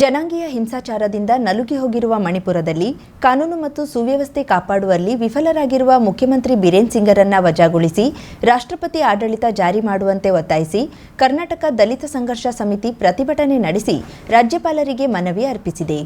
ಜನಾಂಗೀಯ ಹಿಂಸಾಚಾರದಿಂದ ನಲುಗಿ ಹೋಗಿರುವ ಮಣಿಪುರದಲ್ಲಿ ಕಾನೂನು ಮತ್ತು ಸುವ್ಯವಸ್ಥೆ ಕಾಪಾಡುವಲ್ಲಿ ವಿಫಲರಾಗಿರುವ ಮುಖ್ಯಮಂತ್ರಿ ಬಿರೇನ್ ಸಿಂಗರನ್ನ ವಜಾಗೊಳಿಸಿ ರಾಷ್ಟ್ರಪತಿ ಆಡಳಿತ ಜಾರಿ ಮಾಡುವಂತೆ ಒತ್ತಾಯಿಸಿ ಕರ್ನಾಟಕ ದಲಿತ ಸಂಘರ್ಷ ಸಮಿತಿ ಪ್ರತಿಭಟನೆ ನಡೆಸಿ ರಾಜ್ಯಪಾಲರಿಗೆ ಮನವಿ ಅರ್ಪಿಸಿದೆ.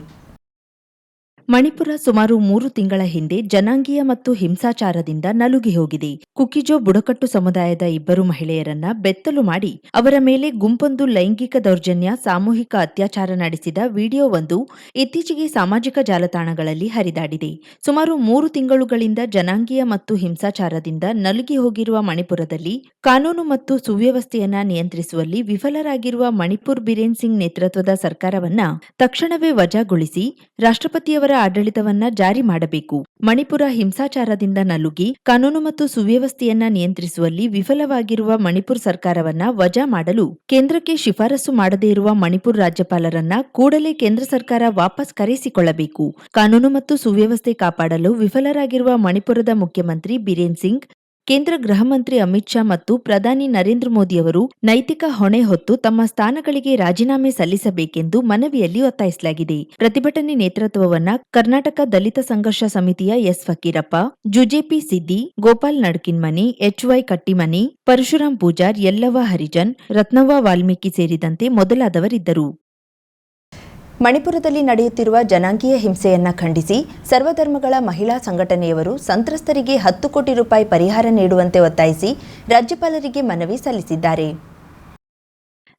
ಮಣಿಪುರ ಸುಮಾರು ಮೂರು ತಿಂಗಳ ಹಿಂದೆ ಜನಾಂಗೀಯ ಮತ್ತು ಹಿಂಸಾಚಾರದಿಂದ ನಲುಗಿ ಹೋಗಿದೆ. ಕುಕಿಜೋ ಬುಡಕಟ್ಟು ಸಮುದಾಯದ ಇಬ್ಬರು ಮಹಿಳೆಯರನ್ನ ಬೆತ್ತಲು ಮಾಡಿ ಅವರ ಮೇಲೆ ಗುಂಪೊಂದು ಲೈಂಗಿಕ ದೌರ್ಜನ್ಯ, ಸಾಮೂಹಿಕ ಅತ್ಯಾಚಾರ ನಡೆಸಿದ ವಿಡಿಯೋವೊಂದು ಇತ್ತೀಚೆಗೆ ಸಾಮಾಜಿಕ ಜಾಲತಾಣಗಳಲ್ಲಿ ಹರಿದಾಡಿದೆ. ಸುಮಾರು ಮೂರು ತಿಂಗಳುಗಳಿಂದ ಜನಾಂಗೀಯ ಮತ್ತು ಹಿಂಸಾಚಾರದಿಂದ ನಲುಗಿ ಹೋಗಿರುವ ಮಣಿಪುರದಲ್ಲಿ ಕಾನೂನು ಮತ್ತು ಸುವ್ಯವಸ್ಥೆಯನ್ನ ನಿಯಂತ್ರಿಸುವಲ್ಲಿ ವಿಫಲರಾಗಿರುವ ಮಣಿಪುರ್ ಬಿರೇನ್ ಸಿಂಗ್ ನೇತೃತ್ವದ ಸರ್ಕಾರವನ್ನ ತಕ್ಷಣವೇ ವಜಾಗೊಳಿಸಿ ರಾಷ್ಟ್ರಪತಿಯವರ ಆಡಳಿತವನ್ನ ಜಾರಿ ಮಾಡಬೇಕು. ಮಣಿಪುರ ಹಿಂಸಾಚಾರದಿಂದ ನಲುಗಿ, ಕಾನೂನು ಮತ್ತು ಸುವ್ಯವಸ್ಥೆಯನ್ನ ನಿಯಂತ್ರಿಸುವಲ್ಲಿ ವಿಫಲವಾಗಿರುವ ಮಣಿಪುರ ಸರ್ಕಾರವನ್ನ ವಜಾ ಮಾಡಲು ಕೇಂದ್ರಕ್ಕೆ ಶಿಫಾರಸು ಮಾಡದೇ ಇರುವ ಮಣಿಪುರ ರಾಜ್ಯಪಾಲರನ್ನ ಕೂಡಲೇ ಕೇಂದ್ರ ಸರ್ಕಾರ ವಾಪಸ್ ಕರೆಸಿಕೊಳ್ಳಬೇಕು. ಕಾನೂನು ಮತ್ತು ಸುವ್ಯವಸ್ಥೆ ಕಾಪಾಡಲು ವಿಫಲರಾಗಿರುವ ಮಣಿಪುರದ ಮುಖ್ಯಮಂತ್ರಿ ಬಿರೇನ್ ಸಿಂಗ್ ಕೇಂದ್ರ ಗೃಹ ಮಂತ್ರಿ ಅಮಿತ್ ಶಾ ಮತ್ತು ಪ್ರಧಾನಿ ನರೇಂದ್ರ ಮೋದಿ ಅವರು ನೈತಿಕ ಹೊಣೆ ಹೊತ್ತು ತಮ್ಮ ಸ್ಥಾನಗಳಿಗೆ ರಾಜೀನಾಮೆ ಸಲ್ಲಿಸಬೇಕೆಂದು ಮನವಿಯಲ್ಲಿ ಒತ್ತಾಯಿಸಲಾಗಿದೆ. ಪ್ರತಿಭಟನೆ ನೇತೃತ್ವವನ್ನ ಕರ್ನಾಟಕ ದಲಿತ ಸಂಘರ್ಷ ಸಮಿತಿಯ ಎಸ್ ಫಕೀರಪ್ಪ, ಜುಜೆಪಿ ಸಿದ್ದಿ, ಗೋಪಾಲ್ ನಡ್ಕಿನ್ಮನಿ ಎಚ್ವೈ ಕಟ್ಟಿಮನಿ ಪರಶುರಾಮ್ ಪೂಜಾರ್ ಯಲ್ಲವ ಹರಿಜನ್, ರತ್ನವ್ವ ವಾಲ್ಮೀಕಿ ಸೇರಿದಂತೆ ಮೊದಲಾದವರಿದ್ದರು. ಮಣಿಪುರದಲ್ಲಿ ನಡೆಯುತ್ತಿರುವ ಜನಾಂಗೀಯ ಹಿಂಸೆಯನ್ನ ಖಂಡಿಸಿ ಸರ್ವಧರ್ಮಗಳ ಮಹಿಳಾ ಸಂಘಟನೆಯವರು ಸಂತ್ರಸ್ತರಿಗೆ ಹತ್ತು ಕೋಟಿ ರೂಪಾಯಿ ಪರಿಹಾರ ನೀಡುವಂತೆ ಒತ್ತಾಯಿಸಿ ರಾಜ್ಯಪಾಲರಿಗೆ ಮನವಿ ಸಲ್ಲಿಸಿದ್ದಾರೆ.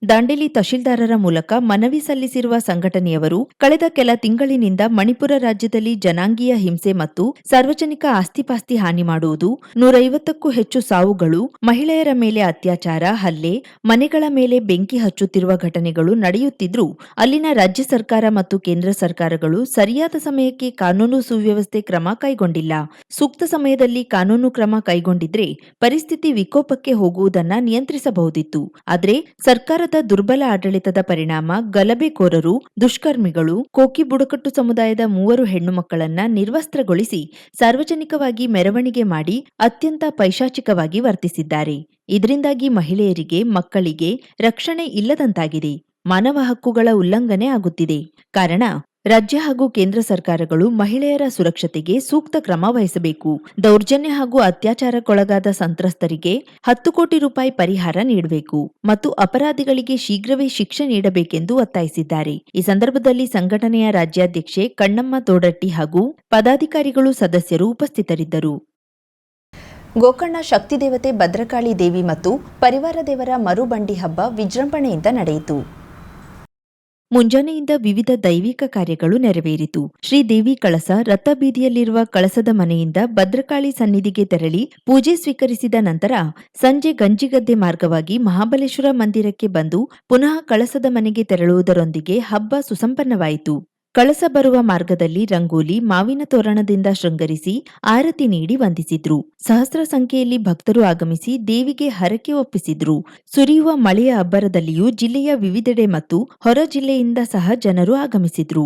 ದಾಂಡೇಲಿ ತಹಶೀಲ್ದಾರರ ಮೂಲಕ ಮನವಿ ಸಲ್ಲಿಸಿರುವ ಸಂಘಟನೆಯವರು ಕಳೆದ ಕೆಲ ತಿಂಗಳಿನಿಂದ ಮಣಿಪುರ ರಾಜ್ಯದಲ್ಲಿ ಜನಾಂಗೀಯ ಹಿಂಸೆ ಮತ್ತು ಸಾರ್ವಜನಿಕ ಆಸ್ತಿಪಾಸ್ತಿ ಹಾನಿ ಮಾಡುವುದು, ನೂರೈವತ್ತಕ್ಕೂ ಹೆಚ್ಚು ಸಾವುಗಳು, ಮಹಿಳೆಯರ ಮೇಲೆ ಅತ್ಯಾಚಾರ, ಹಲ್ಲೆ, ಮನೆಗಳ ಮೇಲೆ ಬೆಂಕಿ ಹಚ್ಚುತ್ತಿರುವ ಘಟನೆಗಳು ನಡೆಯುತ್ತಿದ್ರೂ ಅಲ್ಲಿನ ರಾಜ್ಯ ಸರ್ಕಾರ ಮತ್ತು ಕೇಂದ್ರ ಸರ್ಕಾರಗಳು ಸರಿಯಾದ ಸಮಯಕ್ಕೆ ಕಾನೂನು ಸುವ್ಯವಸ್ಥೆ ಕ್ರಮ ಕೈಗೊಂಡಿಲ್ಲ. ಸೂಕ್ತ ಸಮಯದಲ್ಲಿ ಕಾನೂನು ಕ್ರಮ ಕೈಗೊಂಡಿದ್ರೆ ಪರಿಸ್ಥಿತಿ ವಿಕೋಪಕ್ಕೆ ಹೋಗುವುದನ್ನ ನಿಯಂತ್ರಿಸಬಹುದಿತ್ತು. ಆದರೆ ಸರ್ಕಾರದ ದುರ್ಬಲ ಆಡಳಿತದ ಪರಿಣಾಮ ಗಲಭೆಕೋರರು, ದುಷ್ಕರ್ಮಿಗಳು ಕೋಕಿ ಬುಡಕಟ್ಟು ಸಮುದಾಯದ ಮೂವರು ಹೆಣ್ಣು ಮಕ್ಕಳನ್ನ ನಿರ್ವಸ್ತ್ರಗೊಳಿಸಿ ಸಾರ್ವಜನಿಕವಾಗಿ ಮೆರವಣಿಗೆ ಮಾಡಿ ಅತ್ಯಂತ ಪೈಶಾಚಿಕವಾಗಿ ವರ್ತಿಸಿದ್ದಾರೆ. ಇದರಿಂದಾಗಿ ಮಹಿಳೆಯರಿಗೆ, ಮಕ್ಕಳಿಗೆ ರಕ್ಷಣೆ ಇಲ್ಲದಂತಾಗಿದೆ. ಮಾನವ ಹಕ್ಕುಗಳ ಉಲ್ಲಂಘನೆ ಆಗುತ್ತಿದೆ. ಕಾರಣ ರಾಜ್ಯ ಹಾಗೂ ಕೇಂದ್ರ ಸರ್ಕಾರಗಳು ಮಹಿಳೆಯರ ಸುರಕ್ಷತೆಗೆ ಸೂಕ್ತ ಕ್ರಮ ವಹಿಸಬೇಕು. ದೌರ್ಜನ್ಯ ಹಾಗೂ ಅತ್ಯಾಚಾರಕ್ಕೊಳಗಾದ ಸಂತ್ರಸ್ತರಿಗೆ ಹತ್ತು ಕೋಟಿ ರೂಪಾಯಿ ಪರಿಹಾರ ನೀಡಬೇಕು ಮತ್ತು ಅಪರಾಧಿಗಳಿಗೆ ಶೀಘ್ರವೇ ಶಿಕ್ಷೆ ನೀಡಬೇಕೆಂದು ಒತ್ತಾಯಿಸಿದ್ದಾರೆ. ಈ ಸಂದರ್ಭದಲ್ಲಿ ಸಂಘಟನೆಯ ರಾಜ್ಯಾಧ್ಯಕ್ಷೆ ಕಣ್ಣಮ್ಮ ತೋಡಟ್ಟಿ ಹಾಗೂ ಪದಾಧಿಕಾರಿಗಳು ಸದಸ್ಯರು ಉಪಸ್ಥಿತರಿದ್ದರು. ಗೋಕರ್ಣ ಶಕ್ತಿ ದೇವತೆ ಭದ್ರಕಾಳಿ ದೇವಿ ಮತ್ತು ಪರಿವಾರ ದೇವರ ಮರುಬಂಡಿ ಹಬ್ಬ ವಿಜೃಂಭಣೆಯಿಂದ ನಡೆಯಿತು. ಮುಂಜಾನೆಯಿಂದ ವಿವಿಧ ದೈವಿಕ ಕಾರ್ಯಗಳು ನೆರವೇರಿತು. ಶ್ರೀದೇವಿ ಕಳಸ ರಥಬೀದಿಯಲ್ಲಿರುವ ಕಳಸದ ಮನೆಯಿಂದ ಭದ್ರಕಾಳಿ ಸನ್ನಿಧಿಗೆ ತೆರಳಿ ಪೂಜೆ ಸ್ವೀಕರಿಸಿದ ನಂತರ ಸಂಜೆ ಗಂಜಿಗದ್ದೆ ಮಾರ್ಗವಾಗಿ ಮಹಾಬಲೇಶ್ವರ ಮಂದಿರಕ್ಕೆ ಬಂದು ಪುನಃ ಕಳಸದ ಮನೆಗೆ ತೆರಳುವುದರೊಂದಿಗೆ ಹಬ್ಬ ಸುಸಂಪನ್ನವಾಯಿತು. ಕಳಸ ಬರುವ ಮಾರ್ಗದಲ್ಲಿ ರಂಗೋಲಿ ಮಾವಿನ ತೋರಣದಿಂದ ಶೃಂಗರಿಸಿ ಆರತಿ ನೀಡಿ ವಂದಿಸಿದ್ರು. ಸಹಸ್ರ ಸಂಖ್ಯೆಯಲ್ಲಿ ಭಕ್ತರು ಆಗಮಿಸಿ ದೇವಿಗೆ ಹರಕೆ ಒಪ್ಪಿಸಿದ್ರು. ಸುರಿಯುವ ಮಳೆಯ ಅಬ್ಬರದಲ್ಲಿಯೂ ಜಿಲ್ಲೆಯ ವಿವಿಧೆಡೆ ಮತ್ತು ಹೊರ ಜಿಲ್ಲೆಯಿಂದ ಸಹ ಜನರು ಆಗಮಿಸಿದ್ರು.